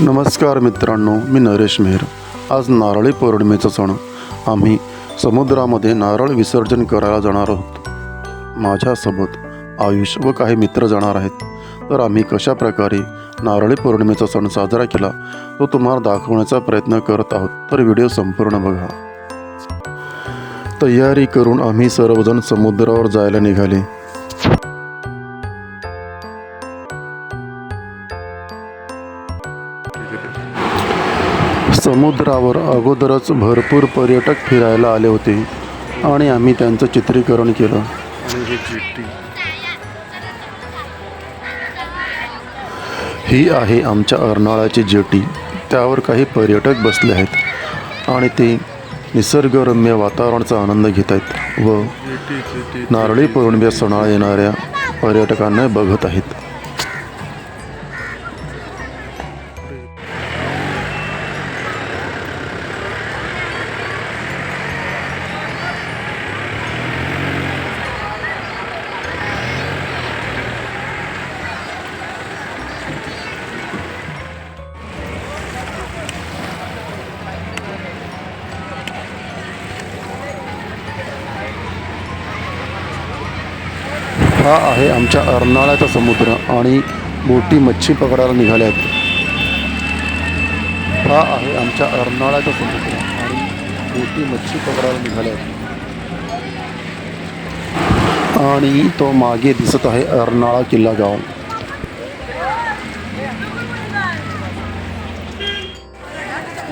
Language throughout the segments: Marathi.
नमस्कार मित्रांनो मी नरेश मेहर. आज नारळी पौर्णिमेचा सण. आम्ही समुद्रामध्ये नारळ विसर्जन करायला जाणार आहोत. माझ्यासोबत आयुष व काही मित्र जाणार आहेत. तर आम्ही कशा प्रकारे नारळी पौर्णिमेचा सण साजरा केला तो तुम्हाला दाखवण्याचा प्रयत्न करत आहोत. तर व्हिडिओ संपूर्ण बघा. तयारी करून आम्ही सर्वजण समुद्रावर जायला निघाले. समुद्रावर अगोदरच भरपूर पर्यटक फिरायला आले होते आणि आम्ही त्यांचं चित्रीकरण केलं. ही आहे आमच्या अर्नाळ्याची जेटी. त्यावर काही पर्यटक बसले आहेत आणि ते निसर्गरम्य वातावरणाचा आनंद घेत आहेत व नारळी पौर्णिमे सणाला येणाऱ्या पर्यटकांना बघत आहेत. हा आहे आमच्या अर्नाळ्याचा समुद्र आणि मोठी मच्छी पकडायला निघाल्या आहेत हा आहे आमच्या अर्नाळ्याचा समुद्र आणि मोठी मच्छी पकडायला निघाल्या आहेत आणि तो मागे दिसत आहे अर्नाळा किल्ला गाव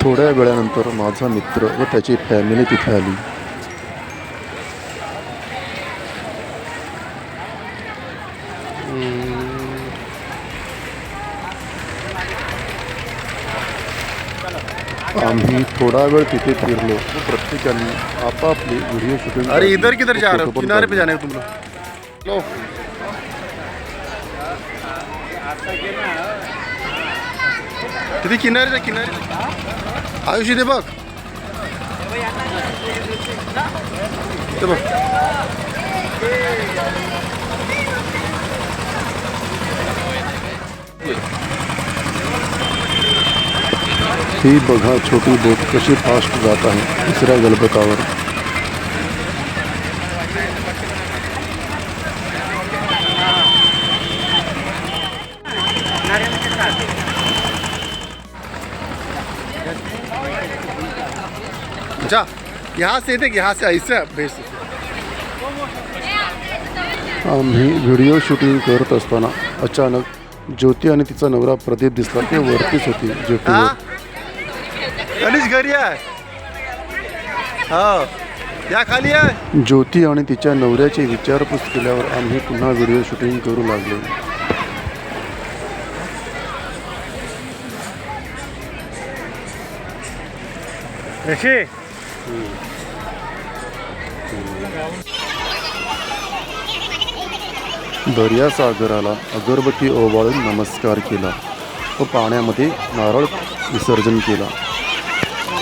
थोड्या वेळानंतर माझा मित्र व त्याची फॅमिली तिथे आली. आम्ही थोडा वेळ तिथे फिरलो. व प्रत्येकाने आपापली व्हिडिओ शूटिंग अरे इधर किधर जा रहे हो? किनारे पे. जाने तुम लोग। लो। किती किनारे जा किनारे. आयुष इथे बघ। इथे बघ। ही बघा छोटी बोट कशी फास्ट जात आहे दुसऱ्या गलबतावर. जा यहाँ से देख यहाँ से ऐसे बेस आम्ही व्हिडिओ शूटिंग करत असताना अचानक ज्योती आणि तिचा नवरा प्रदीप दिसला ते वरतीच होती जेटीवर. गणेश घरी आहे. हो. या खाली आहे. ज्योती आणि तिच्या नवऱ्याची विचारपूस केल्यावर आम्ही पुन्हा व्हिडिओ शूटिंग करू लागलो. ऋषी. दर्यासागराला अगरबत्ती ओवाळून नमस्कार केला. व पाण्यामध्ये नारळ विसर्जन केला.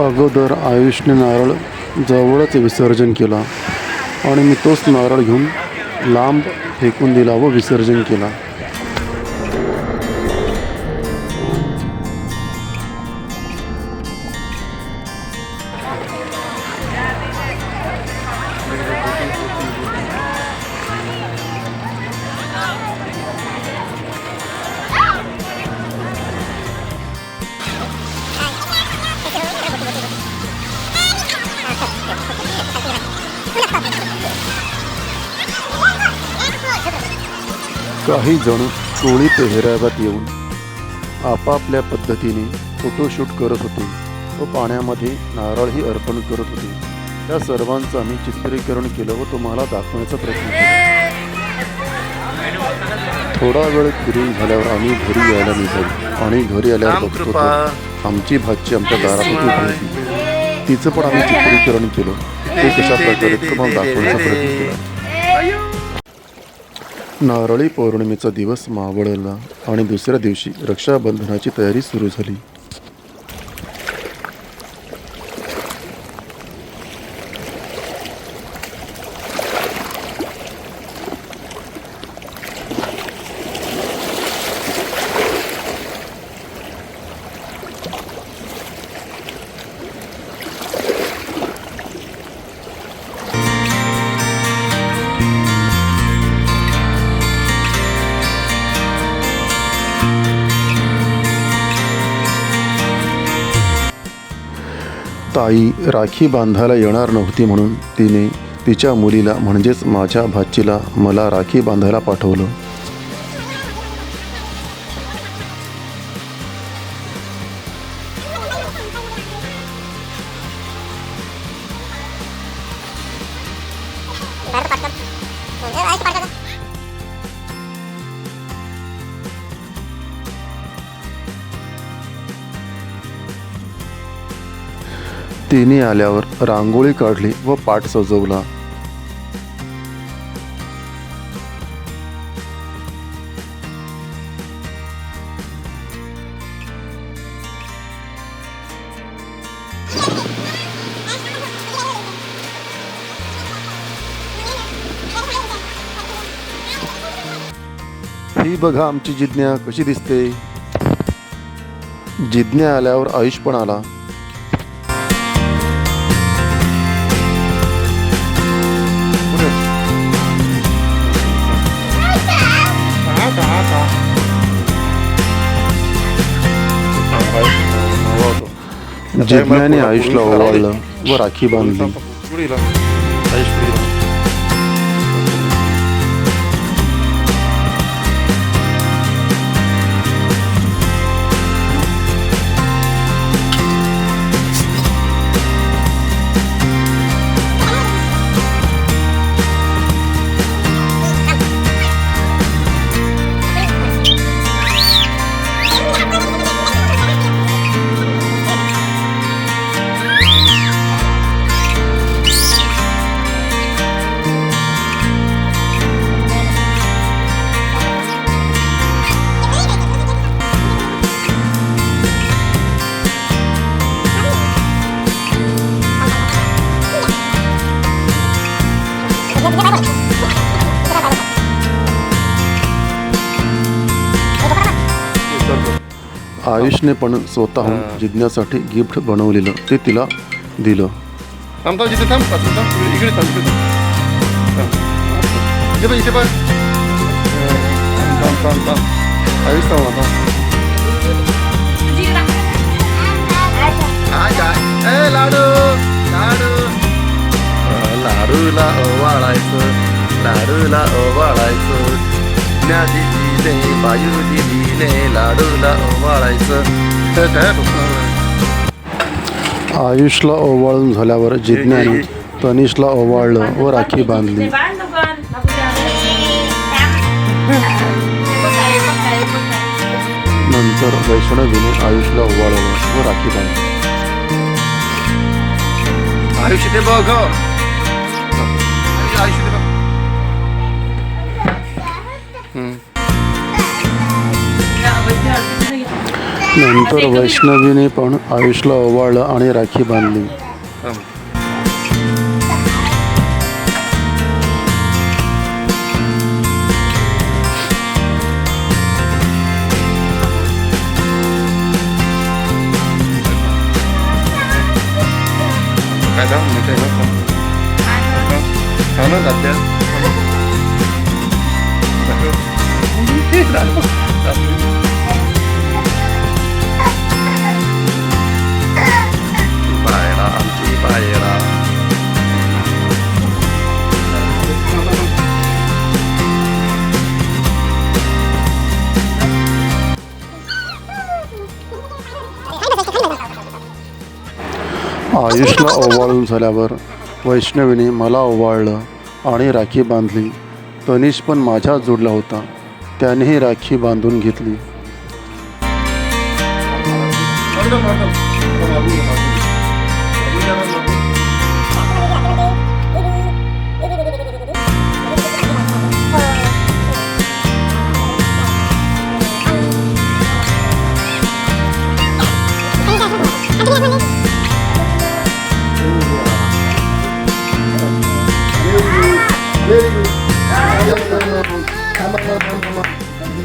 अगोदर आयुषने नारळ जवळच विसर्जन केला आणि मी तोच नारळ घेऊन लांब फेकून दिला व विसर्जन केला. काही जण टोळी पेहराव्यात येऊन आपापल्या पद्धतीने फोटोशूट करत होते व पाण्यामध्ये नारळही अर्पण करत होते. त्या सर्वांचं आम्ही चित्रीकरण केलं व तुम्हाला दाखवण्याचा प्रयत्न केला. थोडा वेळ फिरून झाल्यावर आम्ही घरी यायला निघालो आणि घरी आल्यावर बघतो आमची भाची आमच्या दारात उभी होती. तिचं पण आम्ही चित्रीकरण केलं. ते कशा प्रकारे तुम्हाला दाखवण्याचा प्रयत्न केला. नारळी पौर्णिमेचा दिवस मावळला आणि दुसऱ्या दिवशी रक्षाबंधनाची तयारी सुरू झाली. ताई राखी बांधायला येणार नव्हती म्हणून तिने तिच्या मुलीला म्हणजेच माझ्या भाचीला मला राखी बांधायला पाठवलं. तिने आल्यावर रांगोळी काढली व पाठ सजवला. ही बघा आमची जिज्ञा कशी दिसते. जिज्ञा आल्यावर आयुष पण आला. जिज्ञाने आयुषला ओवाळलं व राखी बांधली आयुषने पण स्वतःहून जिज्ञासाठी गिफ्ट बनवलेलं ते तिला दिलं. थांब थांब जिथे थांब इकडे थांब इकडे थांब. थांब. इथे बघ इथे बघ. थांब थांब थांब आयुष थांब आता. काय काय? ए लाडू लाडू. अ, लाडूला ओवाळायचं लाडूला ओवाळायचं. दिदीने बायू दिदीने लाडूला ओवाळायचं. आयुषला ओवाळून झाल्यावर जिज्ञाने तनिषला ओवाळलं व राखी बांधली. नंतर वैष्णवीने आयुषला ओवाळलं व राखी बांधली. आयुष इथे बघ. आयुष नंतर वैष्णवीने पण आयुषला ओवाळलं आणि राखी बांधली. आयुषला ओवाळून झाल्यावर वैष्णवीने मला ओवाळलं आणि राखी बांधली. तनिष पण माझ्या जुडला होता. त्यानेही राखी बांधून घेतली.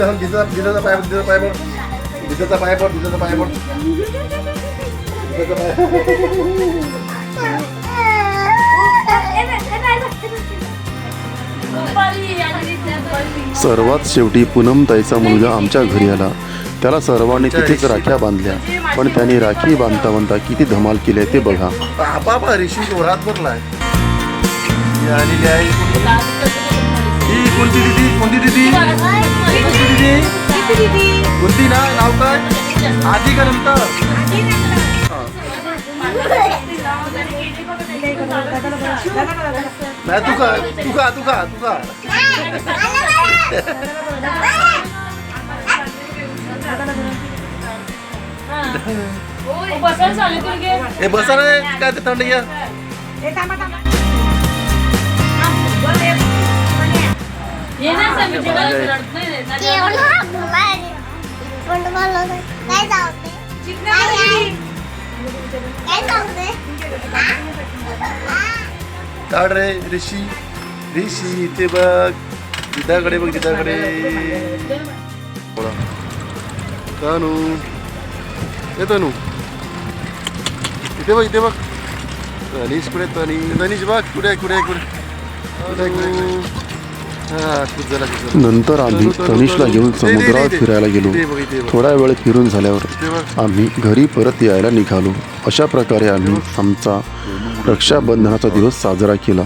मॉडल मॉडल दिदाचा पाय दिदाचा पाय पड. दिदाचा पाय पड दिदाचा पाय पड. पाय सर्वात शेवटी पूनमताईचा मुलगा आमच्या घरी आला. त्याला सर्वांनी तिथेच राख्या बांधल्या. पण त्याने राखी बांधता बांधता किती धमाल केली आहे ते बघा. बाबा ऋषी जोरात ही आलेली आहे. कोणती दिदी? कोणती दिदी? कोणती दिदी? कोणती ना? नाव काय? आधी का नंतर? नाही तू का तू का तू का तू का बसायला चालले तुला घे. हे बसा रे काय ते थंड घ्या काढ रे ऋषी. ऋषी ते बघ. दिदाकडे बघ दिदाकडे तनू. ए तनू. इथे बघ इथे बघ. तनिष कुठे तनी. तनिष बघ. कुठे आहे, कुठे आहे, कुठे कुठे आहे, कुठे नंतर आम्ही तनू, तनू, तनिषला तनू. घेऊन समुद्रात. फिरायला गेलो. थोडा वेळ फिरून झाल्यावर. आम्ही घरी परत यायला निघालो अशा प्रकारे आम्ही आमचा रक्षाबंधनाचा दिवस साजरा केला